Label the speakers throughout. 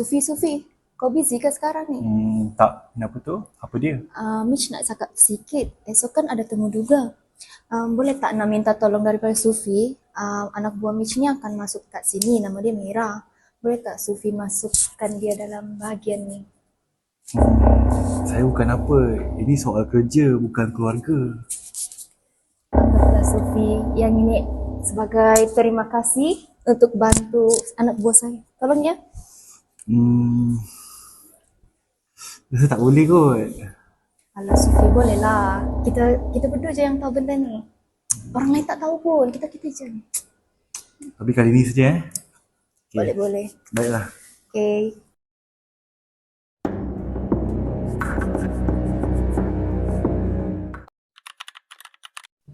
Speaker 1: Sufi, Sufi. Kau busy ke sekarang ni?
Speaker 2: Hmm, tak. Kenapa tu? Apa dia?
Speaker 1: Uh, Mitch nak cakap sikit. Esok kan ada temu duga. Um, boleh tak nak minta tolong daripada Sufi? Um, anak buah Mitch ni akan masuk kat sini. Nama dia Mira. Boleh tak Sufi masukkan dia dalam bahagian ni?
Speaker 2: Hmm, saya bukan apa. Ini soal kerja, bukan keluarga.
Speaker 1: Anggaplah Sufi yang ini sebagai terima kasih untuk bantu anak buah saya. Tolong ya.
Speaker 2: Hmm, rasa tak boleh kot.
Speaker 1: Alah Sufi boleh lah. Kita kita berdua je yang tahu benda ni. Orang lain tak tahu pun. Kita kita je.
Speaker 2: Tapi kali ni saja eh.
Speaker 1: Boleh boleh.
Speaker 2: Baiklah.
Speaker 1: Okay.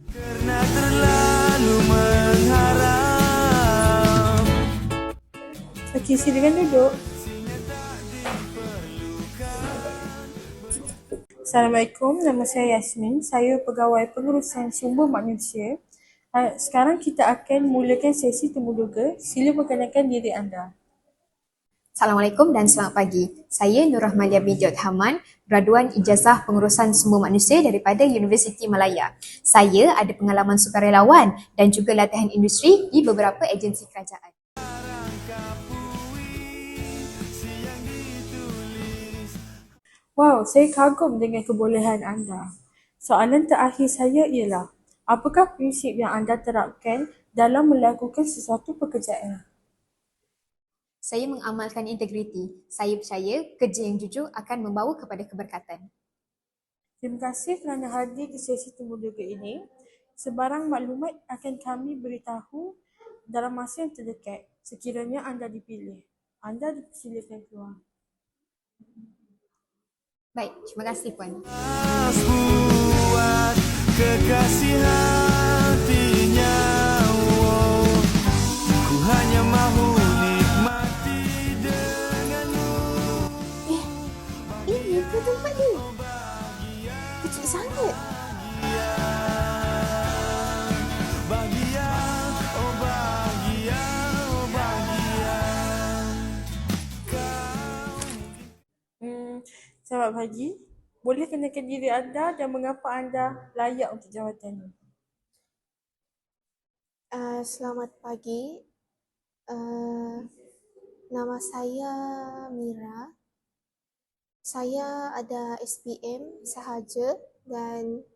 Speaker 3: Karena terlalu mengharap
Speaker 4: Okey, silakan duduk. Assalamualaikum, nama saya Yasmin. Saya pegawai pengurusan sumber manusia. Ah, Sekarang kita akan mulakan sesi temuduga. Sila perkenalkan diri anda.
Speaker 5: Assalamualaikum dan selamat pagi. Saya Nur Rahmalia binti Haman, graduan ijazah pengurusan sumber manusia daripada Universiti Malaya. Saya ada pengalaman sukarelawan dan juga latihan industri di beberapa agensi kerajaan.
Speaker 4: Wow, saya kagum dengan kebolehan anda. Soalan terakhir saya ialah, apakah prinsip yang anda terapkan dalam melakukan sesuatu pekerjaan?
Speaker 5: Saya mengamalkan integriti. Saya percaya kerja yang jujur akan membawa kepada keberkatan.
Speaker 4: Terima kasih kerana hadir di sesi temuduga ini. Sebarang maklumat akan kami beritahu dalam masa yang terdekat sekiranya anda dipilih. Anda dipersilakan keluar.
Speaker 5: Baik, terima kasih Puan.
Speaker 3: buat kekasih
Speaker 4: selamat pagi. Boleh kenalkan diri anda dan mengapa anda layak untuk jawatan ini?
Speaker 6: Uh, selamat pagi. Uh, nama saya Mira. Saya ada SPM sahaja dan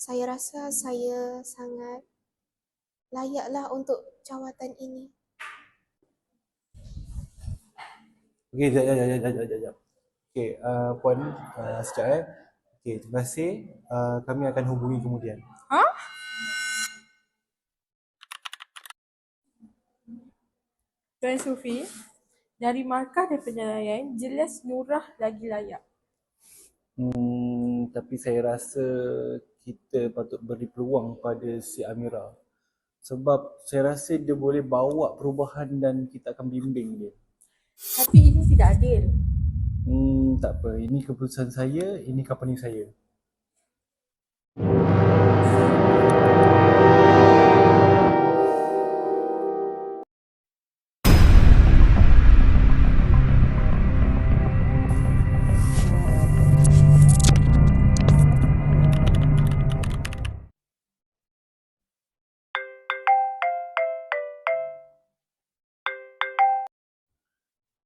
Speaker 6: saya rasa saya sangat layaklah untuk jawatan ini.
Speaker 2: Okey, jap, jap, jap, jap, jap, jap. Okey, uh, Puan, uh, sekejap eh. Okey, terima kasih. Uh, kami akan hubungi kemudian.
Speaker 4: Ha? Tuan Sufi, dari markah dan penilaian, jelas Nurah lagi layak.
Speaker 2: Hmm, tapi saya rasa kita patut beri peluang pada si Amira. Sebab saya rasa dia boleh bawa perubahan dan kita akan bimbing dia.
Speaker 4: Tapi ini tidak adil.
Speaker 2: Hmm, tak apa. Ini keputusan saya, ini company saya.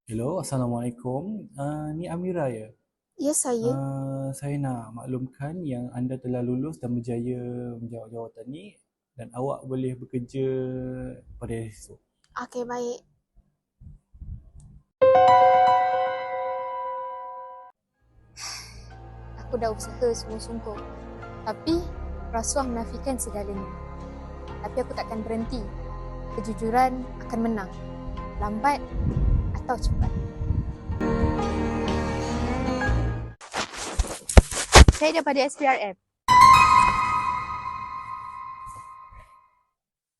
Speaker 2: Hello, Assalamualaikum. Uh, ni Amira ya?
Speaker 6: Ya saya.
Speaker 2: Uh, saya nak maklumkan yang anda telah lulus dan berjaya menjawab jawatan ni dan awak boleh bekerja pada esok.
Speaker 6: Okey baik.
Speaker 5: Aku dah usaha sungguh-sungguh. Tapi rasuah menafikan segalanya. Tapi aku takkan berhenti. Kejujuran akan menang. Lambat atau cepat. Saya daripada SPRM.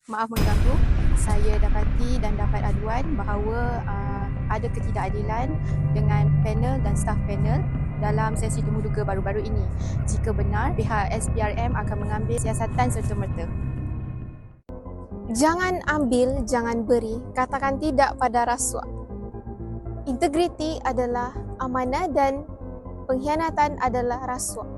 Speaker 5: Maaf mengganggu. Saya dapati dan dapat aduan bahawa uh, ada ketidakadilan dengan panel dan staf panel dalam sesi temuduga baru-baru ini. Jika benar, pihak SPRM akan mengambil siasatan serta-merta.
Speaker 6: Jangan ambil, jangan beri. Katakan tidak pada rasuah. Integriti adalah amanah dan pengkhianatan adalah rasuah.